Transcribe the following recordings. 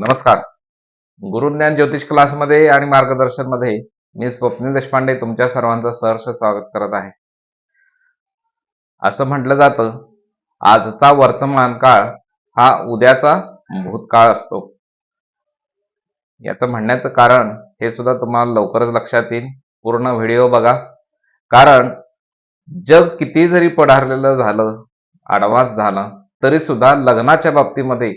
नमस्कार. गुरुज्ञान ज्योतिष क्लासमध्ये आणि मार्गदर्शनमध्ये मी स्वप्नील देशपांडे तुमच्या सर्वांचं सहर्ष स्वागत करत आहे. असं म्हटलं जातं आजचा वर्तमान काळ हा उद्याचा भूतकाळ असतो. याचं म्हणण्याचं कारण हे सुद्धा तुम्हाला लवकरच लक्षात येईल. पूर्ण व्हिडिओ बघा. कारण जग किती जरी पढारलेलं झालं ॲडव्हान्स झालं तरी सुद्धा लग्नाच्या बाबतीमध्ये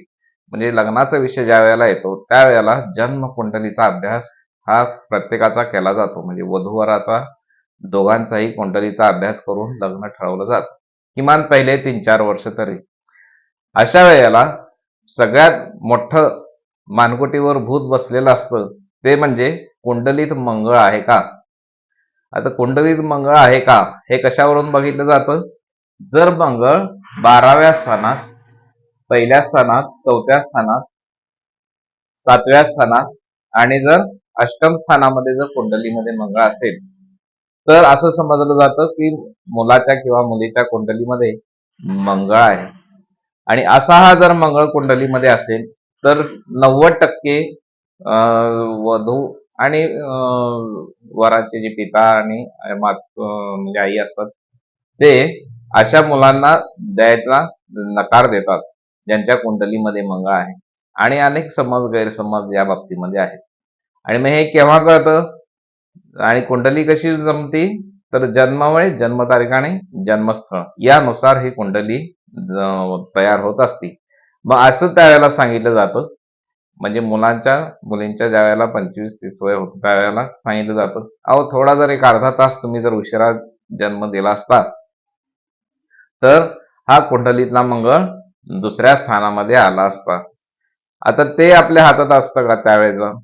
म्हणजे लग्नाचा विषय ज्या वेळेला येतो त्यावेळेला जन्म कुंडलीचा अभ्यास हा प्रत्येकाचा केला जातो. म्हणजे वधूवराचा दोघांचाही कुंडलीचा अभ्यास करून लग्न ठरवलं जातं. किमान पहिले तीन चार वर्ष तरी. अशा वेळेला सगळ्यात मोठं मानकुटीवर भूत बसलेलं असतं ते म्हणजे कुंडलीत मंगळ आहे का? आता कुंडलीत मंगळ आहे का? हे कशावरून बघितलं जातं? जर मंगळ बाराव्या स्थानात पहिल्या स्थानात चौथ्या स्थानात सातव्या स्थानात आणि जर अष्टम स्थानामध्ये जर कुंडलीमध्ये मंगळ असेल तर असं समजलं जातं की मुलाच्या किंवा मुलीच्या कुंडलीमध्ये मंगळ आहे. आणि असा हा जर मंगळ कुंडलीमध्ये असेल तर नव्वद टक्के अं, वधू आणि अं, वराचे जे पिता आणि म्हणजे आई असतात ते अशा मुलांना द्यायचा नकार देतात. ज्यांच्या कुंडलीमध्ये मंगळ आहे. आणि अनेक समज गैरसमज या बाबतीमध्ये आहेत. आणि मग हे केव्हा कळतं? आणि कुंडली कशी जमती? तर जन्मामुळे जन्मतारीख आणि जन्मस्थळ. यानुसार ही कुंडली तयार होत असती. मग असं त्यावेळेला सांगितलं जातं. म्हणजे मुलांच्या मुलींच्या ज्या वेळेला पंचवीस तीस वय होतं त्यावेळेला सांगितलं जातं. अहो थोडा जर एक अर्धा तास तुम्ही जर उशिरा जन्म दिला असता तर हा कुंडलीतला मंगळ दुसऱ्या स्थानामध्ये आला असता. आता ते आपल्या हातात असतं का त्यावेळेचं?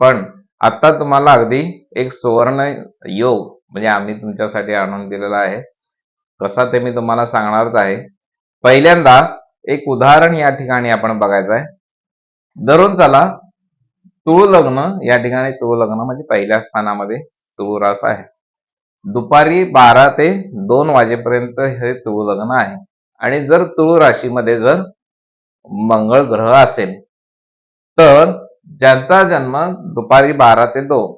पण आता तुम्हाला अगदी एक सुवर्ण योग म्हणजे आम्ही तुमच्यासाठी आणून दिलेला आहे. कसा ते मी तुम्हाला सांगणारच आहे. पहिल्यांदा एक उदाहरण या ठिकाणी आपण बघायचं आहे. धरून चला तुळ लग्न या ठिकाणी तुळ लग्न म्हणजे पहिल्या स्थानामध्ये तुळ रास आहे. दुपारी बारा ते दोन वाजेपर्यंत हे तुळ लग्न आहे. आणि जर तुळू राशीमध्ये जर मंगळ ग्रह असेल तर ज्यांचा जन्म दुपारी बारा ते दोन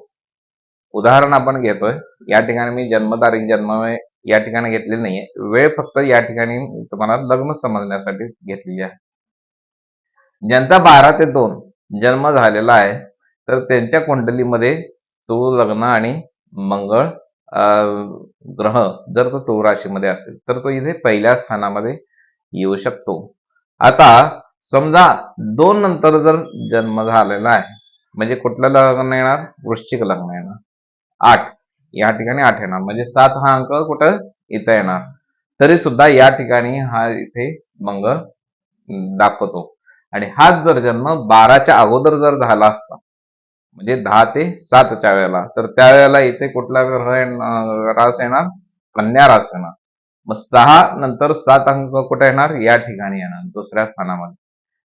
उदाहरण आपण घेतोय या ठिकाणी मी जन्मतारीख जन्म या ठिकाणी घेतलेली नाहीये वेळ फक्त या ठिकाणी तुम्हाला लग्न समजण्यासाठी घेतलेली आहे. ज्यांचा बारा ते दोन जन्म झालेला आहे तर त्यांच्या कुंडलीमध्ये तुळ लग्न आणि मंगळ ग्रह जर तो तुळ राशीमध्ये असेल तर तो इथे पहिल्या स्थानामध्ये येऊ शकतो. आता समजा दोन नंतर जर जन्म झालेला आहे म्हणजे कुठलं लग्न येणार? वृश्चिक लग्न येणार. आठ या ठिकाणी आठ येणार. म्हणजे सात हा अंक कुठं? इथं येणार. तरी सुद्धा या ठिकाणी हा इथे मंगळ दाखवतो. आणि हाच जर जन्म बाराच्या अगोदर जर झाला असता म्हणजे दहा ते सातच्या वेळेला. तर त्यावेळेला इथे कुठला ग्रह रास येणार? कन्या रास येणार. मग सहा नंतर सात अंक कुठे येणार? या ठिकाणी येणार दुसऱ्या स्थानामध्ये.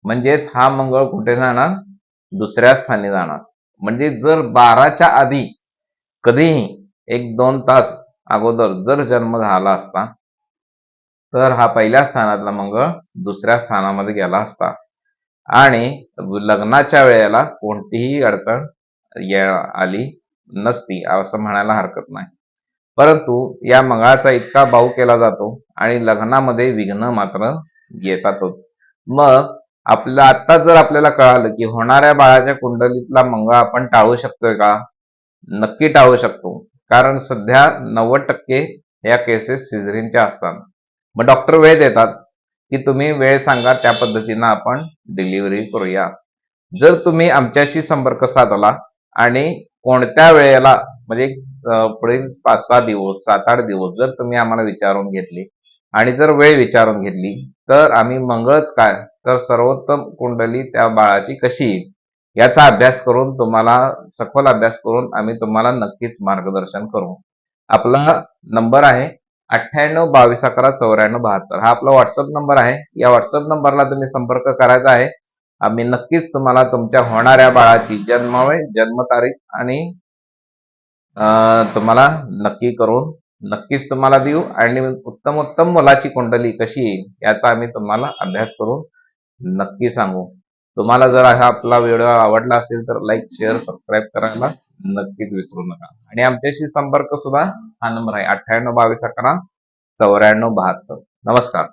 म्हणजेच हा मंगळ कुठे जाणार? दुसऱ्या स्थानी जाणार. म्हणजे जर बाराच्या आधी कधीही एक दोन तास अगोदर जर जन्म झाला असता तर हा पहिल्या स्थानातला मंगळ दुसऱ्या स्थानामध्ये गेला असता. आणि लग्नाच्या वेळेला कोणतीही अडचण आली नसती असं म्हणायला हरकत नाही. परंतु या मंगळाचा इतका भाऊ केला जातो आणि लग्नामध्ये विघ्न मात्र येतातच. मग आपलं आता जर आपल्याला कळालं की होणाऱ्या बाळाच्या कुंडलीतला मंगळ आपण टाळू शकतोय का? नक्की टाळू शकतो. कारण सध्या नव्वद टक्के या केसेस सिझरीनच्या असतात. मग डॉक्टर वेळ देतात की तुम्ही वेळ सांगा त्या पद्धतीनं आपण डिलिव्हरी करूया. जर तुम्ही आमच्याशी संपर्क साधला आणि कोणत्या वेळेला म्हणजे पुढील पाच सहा दिवस सात आठ दिवस जर तुम्ही आम्हाला विचारून घेतली आणि जर वेळ विचारून घेतली तर आम्ही मंगळच काय तर सर्वोत्तम कुंडली त्या बाळाची कशी येईल याचा अभ्यास करून तुम्हाला सखोल अभ्यास करून आम्ही तुम्हाला नक्कीच मार्गदर्शन करू. आपला नंबर आहे अठ्ठ्याण्णव बावीस अकरा चौऱ्याण्णव बहात्तर. हा आपला व्हॉट्सअप नंबर आहे. या व्हॉट्सअप नंबरला तुम्ही संपर्क करायचा आहे. आम्ही नक्कीच तुम्हाला तुमच्या होणाऱ्या बाळाची जन्मवय जन्मतारीख आणि तुम्हाला नक्की करून नक्कीच तुम्हाला देऊ. आणि उत्तम उत्तम मुलाची कुंडली कशी येईल याचा आम्ही तुम्हाला अभ्यास करून नक्की सांगू. तुम्हाला जर हा आपला व्हिडिओ आवडला असेल तर लाईक शेअर सबस्क्राईब करायला. नक्कीच विसरू नका. आणि आमच्याशी संपर्क सुद्धा हा नंबर आहे अठ्ठ्याण्णव बावीस अकरा चौऱ्याण्णव बहात्तर. नमस्कार.